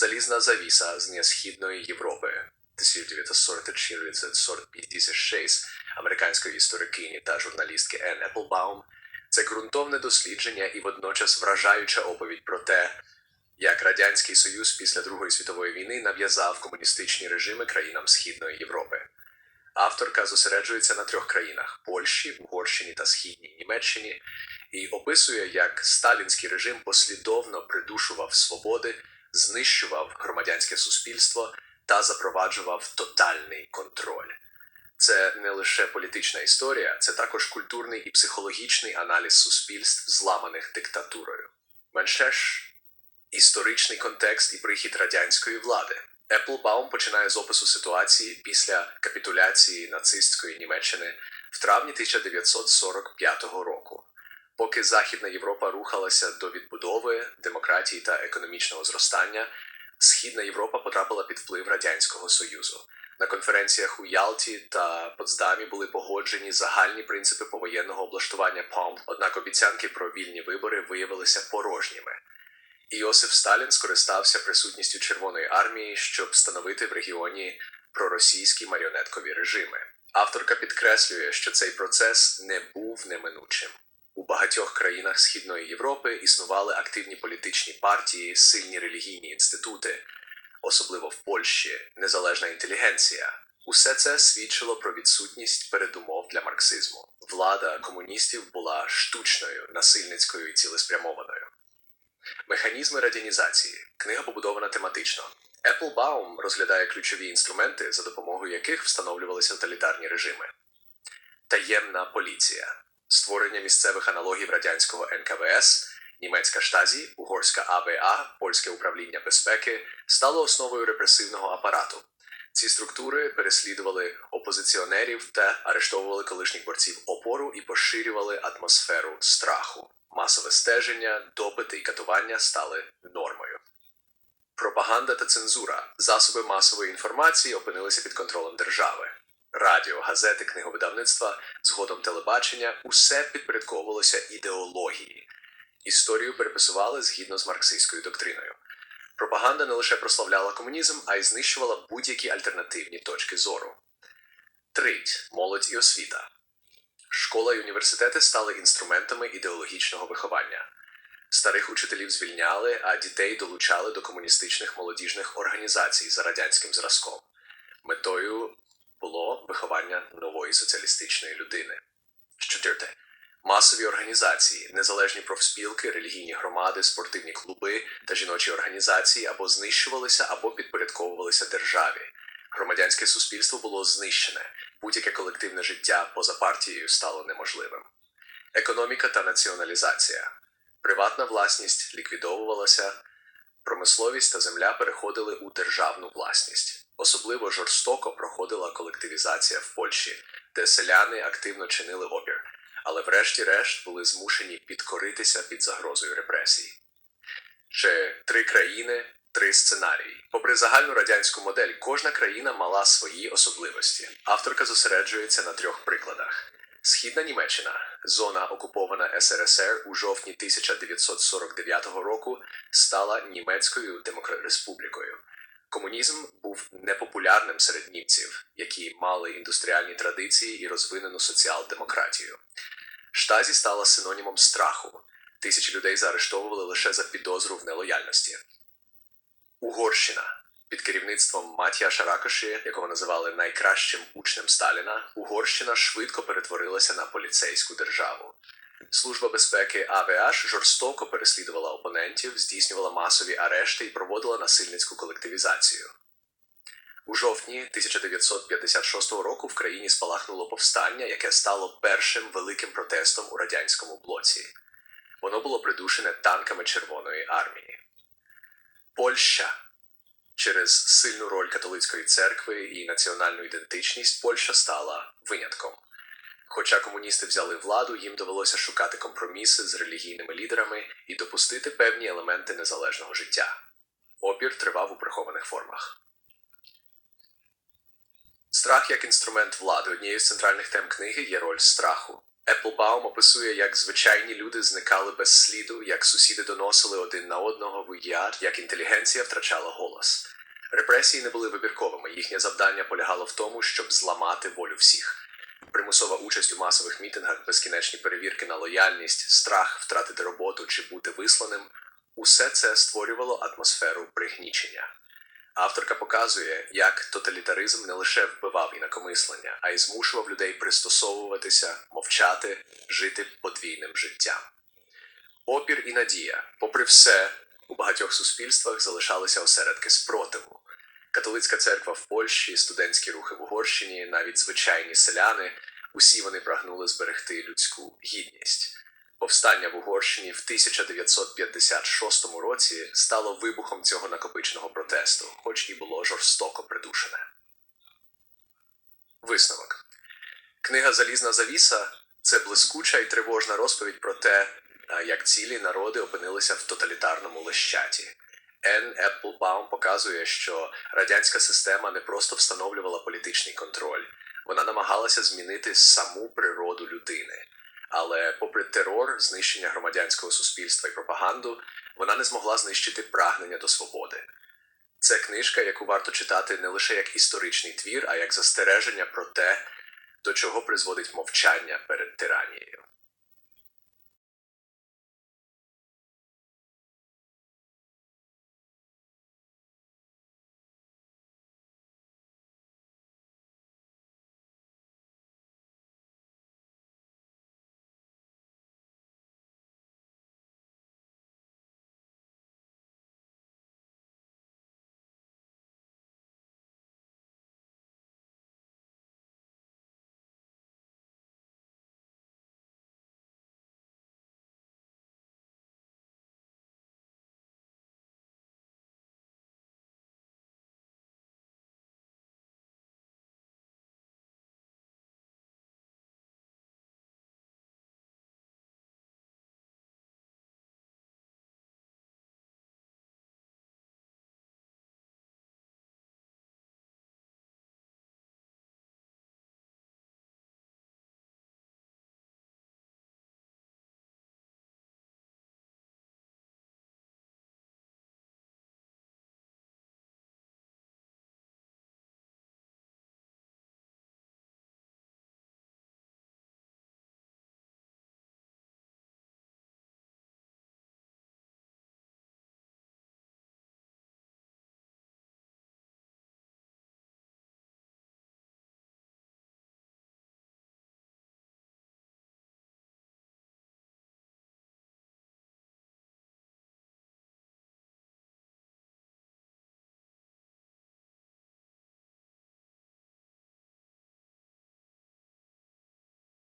Залізна завіса з Східної Європи. 1944-1956 американської історикині та журналістки Енн Еплбаум. Це ґрунтовне дослідження і водночас вражаюча оповідь про те, як Радянський Союз після Другої світової війни нав'язав комуністичні режими країнам Східної Європи. Авторка зосереджується на трьох країнах Польщі, Угорщині та Східній Німеччині. І описує, як сталінський режим послідовно придушував свободи, знищував громадянське суспільство та запроваджував тотальний контроль. Це не лише політична історія, це також культурний і психологічний аналіз суспільств, зламаних диктатурою. Менше ж історичний контекст і прихід радянської влади. Еплбаум починає з опису ситуації після капітуляції нацистської Німеччини в травні 1945 року. Поки Західна Європа рухалася до відбудови, демократії та економічного зростання, Східна Європа потрапила під вплив Радянського Союзу. На конференціях у Ялті та Потсдамі були погоджені загальні принципи повоєнного облаштування ПОМ, однак обіцянки про вільні вибори виявилися порожніми. Іосиф Сталін скористався присутністю Червоної армії, щоб встановити в регіоні проросійські маріонеткові режими. Авторка підкреслює, що цей процес не був неминучим. У багатьох країнах Східної Європи існували активні політичні партії, сильні релігійні інститути, особливо в Польщі, незалежна інтелігенція. Усе це свідчило про відсутність передумов для марксизму. Влада комуністів була штучною, насильницькою і цілеспрямованою. Механізми радянізації. Книга побудована тематично. Еплбаум розглядає ключові інструменти, за допомогою яких встановлювалися тоталітарні режими. Таємна поліція, створення місцевих аналогів радянського НКВС, німецька штазі, угорська АБА, польське управління безпеки стало основою репресивного апарату. Ці структури переслідували опозиціонерів та арештовували колишніх борців опору і поширювали атмосферу страху. Масове стеження, допити і катування стали нормою. Пропаганда та цензура, засоби масової інформації опинилися під контролем держави. Радіо, газети, книговидавництва, згодом телебачення усе підпорядковувалося ідеології. Історію переписували згідно з марксистською доктриною. Пропаганда не лише прославляла комунізм, а й знищувала будь-які альтернативні точки зору. Треть молодь і освіта. Школа і університети стали інструментами ідеологічного виховання. Старих учителів звільняли, а дітей долучали до комуністичних молодіжних організацій за радянським зразком. Метою було виховання нової соціалістичної людини. Четверте. Масові організації, незалежні профспілки, релігійні громади, спортивні клуби та жіночі організації або знищувалися, або підпорядковувалися державі. Громадянське суспільство було знищене, будь-яке колективне життя поза партією стало неможливим. Економіка та націоналізація. Приватна власність ліквідовувалася, промисловість та земля переходили у державну власність. Особливо жорстоко проходила колективізація в Польщі, де селяни активно чинили опір, але врешті-решт були змушені підкоритися під загрозою репресій. Ще три країни, три сценарії. Попри загальну радянську модель, кожна країна мала свої особливості. Авторка зосереджується на трьох прикладах. Східна Німеччина, зона окупована СРСР у жовтні 1949 року, стала німецькою демокреспублікою. Комунізм був непопулярним серед німців, які мали індустріальні традиції і розвинену соціал-демократію. Штазі стала синонімом страху. Тисячі людей заарештовували лише за підозру в нелояльності. Угорщина під керівництвом Матія Шаракоші, якого називали найкращим учнем Сталіна, Угорщина швидко перетворилася на поліцейську державу. Служба безпеки АВАШ жорстоко переслідувала опонентів, здійснювала масові арешти і проводила насильницьку колективізацію. У жовтні 1956 року в країні спалахнуло повстання, яке стало першим великим протестом у радянському блоці. Воно було придушене танками Червоної армії. Польща через сильну роль католицької церкви і національну ідентичність Польща стала винятком. Хоча комуністи взяли владу, їм довелося шукати компроміси з релігійними лідерами і допустити певні елементи незалежного життя. Опір тривав у прихованих формах. Страх як інструмент влади однією з центральних тем книги є роль страху. Еплбаум описує, як звичайні люди зникали без сліду, як сусіди доносили один на одного в яд, як інтелігенція втрачала голос. Репресії не були вибірковими. Їхнє завдання полягало в тому, щоб зламати волю всіх. Примусова участь у масових мітингах, безкінечні перевірки на лояльність, страх втратити роботу чи бути висланим усе це створювало атмосферу пригнічення. Авторка показує, як тоталітаризм не лише вбивав інакомислення, а й змушував людей пристосовуватися, мовчати, жити подвійним життям. Опір і надія, попри все, у багатьох суспільствах залишалися осередки спротиву. Католицька церква в Польщі, студентські рухи в Угорщині, навіть звичайні селяни, усі вони прагнули зберегти людську гідність. Повстання в Угорщині в 1956 році стало вибухом цього накопиченого протесту, хоч і було жорстоко придушене. Висновок. Книга Залізна завіса це блискуча і тривожна розповідь про те, як цілі народи опинилися в тоталітарному лещаті. Ен Еплбаум показує, що радянська система не просто встановлювала політичний контроль, вона намагалася змінити саму природу людини. Але, попри терор, знищення громадянського суспільства і пропаганду, вона не змогла знищити прагнення до свободи. Це книжка, яку варто читати не лише як історичний твір, а як застереження про те, до чого призводить мовчання перед тиранією.